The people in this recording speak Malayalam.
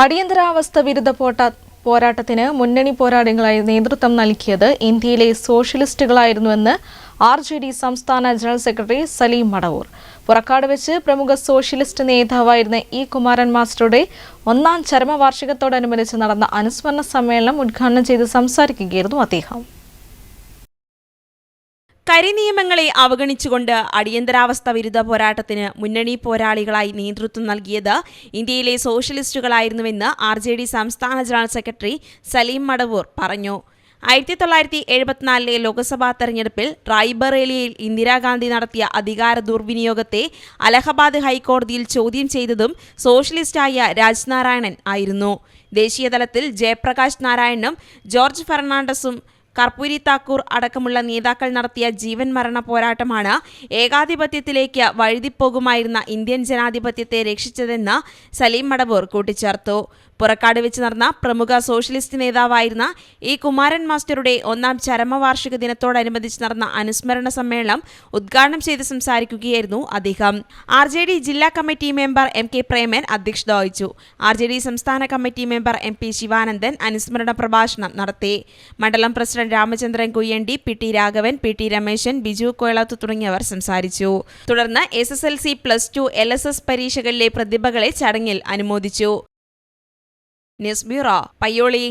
അടിയന്തരാവസ്ഥ വിരുദ്ധ പോട്ട പോരാട്ടത്തിന് മുന്നണി പോരാളികളായി നേതൃത്വം നൽകിയത് ഇന്ത്യയിലെ സോഷ്യലിസ്റ്റുകളായിരുന്നുവെന്ന് ആർ ജെ ഡി സംസ്ഥാന ജനറൽ സെക്രട്ടറി സലീം മടവൂർ. പുറക്കാട് വെച്ച് പ്രമുഖ സോഷ്യലിസ്റ്റ് നേതാവായിരുന്ന ഇ കുമാരൻ മാസ്റ്ററുടെ ഒന്നാം ചരമവാർഷികത്തോടനുബന്ധിച്ച് നടന്ന അനുസ്മരണ സമ്മേളനം ഉദ്ഘാടനം ചെയ്ത് സംസാരിക്കുകയായിരുന്നു അദ്ദേഹം. കരിനിയമങ്ങളെ അവഗണിച്ചുകൊണ്ട് അടിയന്തരാവസ്ഥ വിരുദ്ധ പോരാട്ടത്തിന് മുന്നണി പോരാളികളായി നേതൃത്വം നൽകിയത് ഇന്ത്യയിലെ സോഷ്യലിസ്റ്റുകളായിരുന്നുവെന്ന് ആർ ജെ ഡി സംസ്ഥാന ജനറൽ സെക്രട്ടറി സലീം മടവൂർ പറഞ്ഞു. ആയിരത്തി തൊള്ളായിരത്തി എഴുപത്തിനാലിലെ ലോക്സഭാ തെരഞ്ഞെടുപ്പിൽ റായ്ബറേലിയിൽ ഇന്ദിരാഗാന്ധി നടത്തിയ അധികാര ദുർവിനിയോഗത്തെ അലഹബാദ് ഹൈക്കോടതിയിൽ ചോദ്യം ചെയ്തതും സോഷ്യലിസ്റ്റായ രാജ്നാരായണൻ ആയിരുന്നു. ദേശീയതലത്തിൽ ജയപ്രകാശ് നാരായണനും ജോർജ് ഫെർണാണ്ടസും കർപ്പൂരി താക്കൂർ അടക്കമുള്ള നേതാക്കൾ നടത്തിയ ജീവൻ മരണ പോരാട്ടമാണ് ഏകാധിപത്യത്തിലേക്ക് വഴുതിപ്പോകുമായിരുന്ന ഇന്ത്യൻ ജനാധിപത്യത്തെ രക്ഷിച്ചതെന്ന് സലീം മടവൂർ കൂട്ടിച്ചേർത്തു. പുറക്കാട് വെച്ച് നടന്ന പ്രമുഖ സോഷ്യലിസ്റ്റ് നേതാവായിരുന്ന ഇ കുമാരൻ മാസ്റ്ററുടെ ഒന്നാം ചരമവാർഷിക ദിനത്തോടനുബന്ധിച്ച് നടന്ന അനുസ്മരണ സമ്മേളനം ഉദ്ഘാടനം ചെയ്ത് സംസാരിക്കുകയായിരുന്നു അദ്ദേഹം. ആർ ജെ ഡി ജില്ലാ committee member M K Preman അധ്യക്ഷത വഹിച്ചു. ആർ ജെ ഡി സംസ്ഥാന committee member M P Sivanandan അനുസ്മരണ പ്രഭാഷണം നടത്തി. മണ്ഡലം president Ramachandran Kuyyandi P T Raghavan P T Rameshan Biju Koyalath തുടങ്ങിയവർ സംസാരിച്ചു. തുടർന്ന് S S L C plus two L S S പരീക്ഷകളിലെ പ്രതിഭകളെ ചടങ്ങിൽ അനുമോദിച്ചു. News bureau. പയ്യോളി.